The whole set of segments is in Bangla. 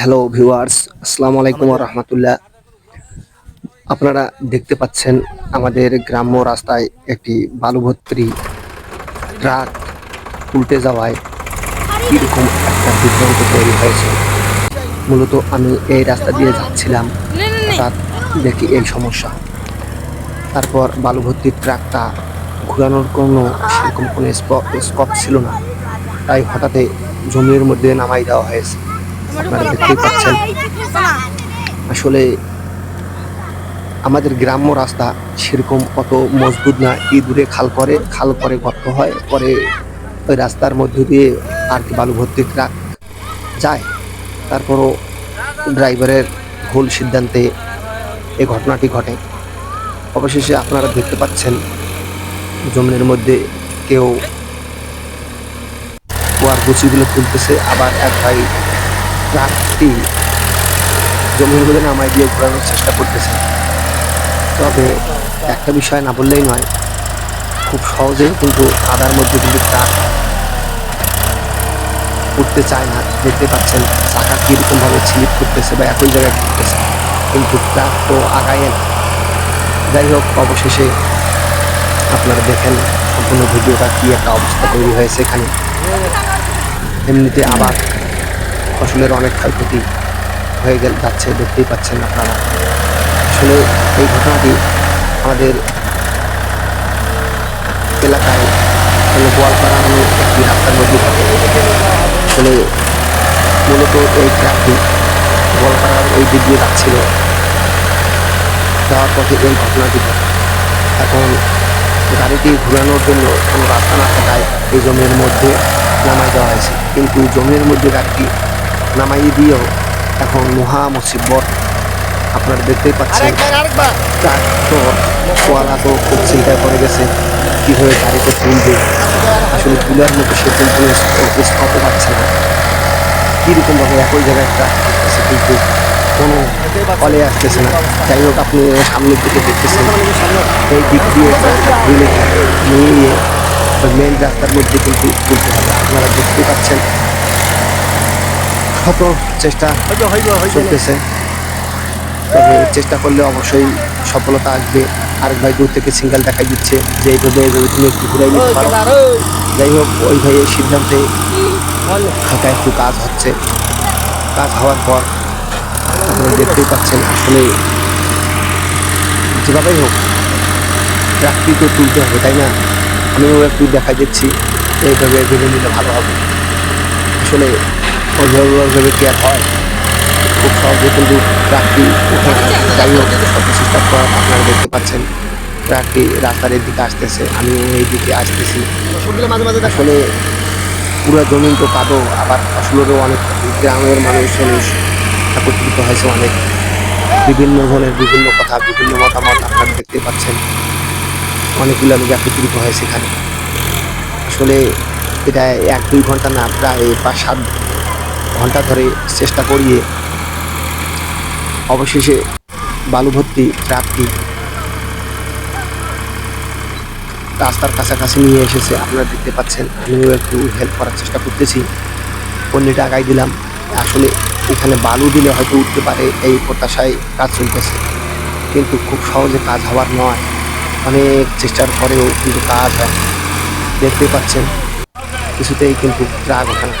হ্যালো ভিউয়ার্স আসসালামু আলাইকুম রহমতুল্লাহ আপনারা দেখতে পাচ্ছেন আমাদের গ্রাম্য রাস্তায় একটি বালুভর্তি ট্রাক উল্টে যাওয়ায় কীরকম একটা বিভ্রান্ত তৈরি হয়েছে মূলত আমি এই রাস্তা দিয়ে যাচ্ছিলাম হঠাৎ দেখি এই সমস্যা তারপর বালুভর্তি ট্রাকটা ঘোরানোর কোনো সেরকম কোনো স্কপ ছিল না। তাই হঠাৎই জমির মধ্যে নামাই দেওয়া হয়েছে। আপনারা দেখতেই পাচ্ছেন। আসলে আমাদের গ্রাম্য রাস্তা সেরকম অত মজবুত না। ইঁদুরে খাল করে খাল করে গর্ত হয় পরে ওই রাস্তার মধ্য দিয়ে আর কি বালু ভর্তি ট্রাক যায়। তারপরও ড্রাইভারের ভুল সিদ্ধান্তে এই ঘটনাটি ঘটে। অবশেষে আপনারা দেখতে পাচ্ছেন জমির মধ্যে কেউ কুয়ার গুচিগুলো তুলতেছে। আবার এক ভাই ট্রাকটি জমির মধ্যে নামাই দিয়ে ঘোরানোর চেষ্টা করতেছে। তবে একটা বিষয় না বললেই নয়, খুব সহজেই কিন্তু কাদার মধ্যে কিন্তু ট্রাক উঠতে চায় না। দেখতে পাচ্ছেন, চাকা কীরকমভাবে ছিলিপ করতেছে বা একই জায়গায় ঘুরতেছে। কিন্তু ট্রাক তো আগায় না যাই হোক, অবশেষে আপনারা দেখেন সম্পূর্ণ ভিডিওটা কী একটা অবস্থা তৈরি হয়েছে এখানে। এমনিতে আবার ফসলের অনেক ক্ষয়ক্ষতি হয়ে গেল, যাচ্ছে, দেখতেই পাচ্ছেন আপনারা। আসলে এই ঘটনাটি আমাদের এলাকায় আসলে গোয়ালপাড়া নামে একটি রাস্তার মধ্যে ঘটে। আসলে মূলত এই ট্রাকটি গোয়ালপাড়ার ওই দিক দিয়ে যাচ্ছিল। যাওয়ার পথে এই ঘটনাটি ঘটে। এখন গাড়িটি ঘোরানোর জন্য কোনো রাস্তা না থাকায় এই জমির মধ্যে নামাই দেওয়া হয়েছে। কিন্তু জমির মধ্যে গাড়িটি নামাই দিয়েও এখন মহা মুসিবত। আপনারা দেখতেই পাচ্ছেন ট্রাক্টর কোয়ালা তো খুব চিন্তায় পড়ে গেছে কীভাবে গাড়িতে তুলবে? আসলে তুলার মতো সে কিন্তু স্টপও পাচ্ছে না। কীরকমভাবে একই জায়গায় ট্রাক করতেছে কিন্তু কোনো ফলে আসতেছে না। যাই হোক আপনি সামনের দিকে দেখতেছেন। এই দিক দিয়ে নিয়ে মেন রাস্তার মধ্যে কিন্তু তুলতে হবে। আপনারা দেখতে পাচ্ছেন শত চেষ্টা চলতেছে। তবে চেষ্টা করলে অবশ্যই সফলতা আসবে। আরেক ভাই দূর থেকে সিঙ্গেল দেখাই দিচ্ছে যে এইভাবে এইভাবে তুমি একটু ঘুরাই নিতে পারো। যাই হোক ওই ভাইয়ের সিদ্ধান্তে হালকা একটু কাজ হচ্ছে। কাজ হওয়ার পর আপনারা দেখতেই পাচ্ছেন আসলে যেভাবেই হোক ট্রাকটি তো তুলতে হবে তাই না? আমিও একটু দেখা দিচ্ছি এইভাবে ভেবে নিলে ভালো হবে। আসলে অভিভাবকভাবে কি হয়, খুব সহজে কিন্তু ট্রাকটি যাই হোক সব চেষ্টা করার আপনারা দেখতে পাচ্ছেন, ট্রাকটি রাস্তার দিকে আসতেছে। আমি এই দিকে আসতেছি। আসলে পুরো জমিন তো কাদো, আবার ফসলেরও অনেক গ্রামের মানুষ মানুষ একত্রিত হয়েছে অনেক। বিভিন্ন ধরনের বিভিন্ন কথা, বিভিন্ন মতামত আপনারা দেখতে পাচ্ছেন। অনেকগুলো লোক একত্রিত হয়েছে এখানে। আসলে এটা এক দুই ঘণ্টা না, প্রায় পাঁচ সাত ঘণ্টা ধরে চেষ্টা করিয়ে অবশেষে বালু ভর্তি ট্রাকটি রাস্তার কাছাকাছি নিয়ে এসেছে। আপনারা দেখতে পাচ্ছেন, আমিও একটু হেল্প করার চেষ্টা করতেছি। পণ্যটা আগাই দিলাম। আসলে এখানে বালু দিলে হয়তো উঠতে পারে, এই প্রত্যাশায় কাজ চলতেছে। কিন্তু খুব সহজে কাজ হওয়ার নয়। অনেক চেষ্টার পরেও কিন্তু কাজ হয়। দেখতে পাচ্ছেন, কিছুতেই কিন্তু ট্রাক ওখানে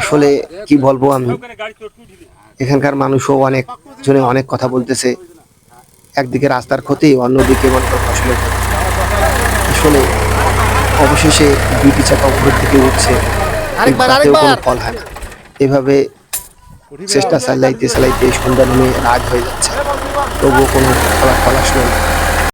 আসলে কি বলব আমি? এখানকার মানুষও অনেক জনে অনেক কথা বলতেছে। একদিকে রাস্তার ক্ষতি অন্যদিকে মনে ফসলের ক্ষতি। আসলে অবশেষে দুইটি চাকা উপরের দিকে উঠছে। ফল হয় না। এভাবে চেষ্টা চালাইতে চালাইতে সন্ধ্যা নেমে রাত হয়ে যাচ্ছে। তবুও কোনো ফলাফল আসলো না।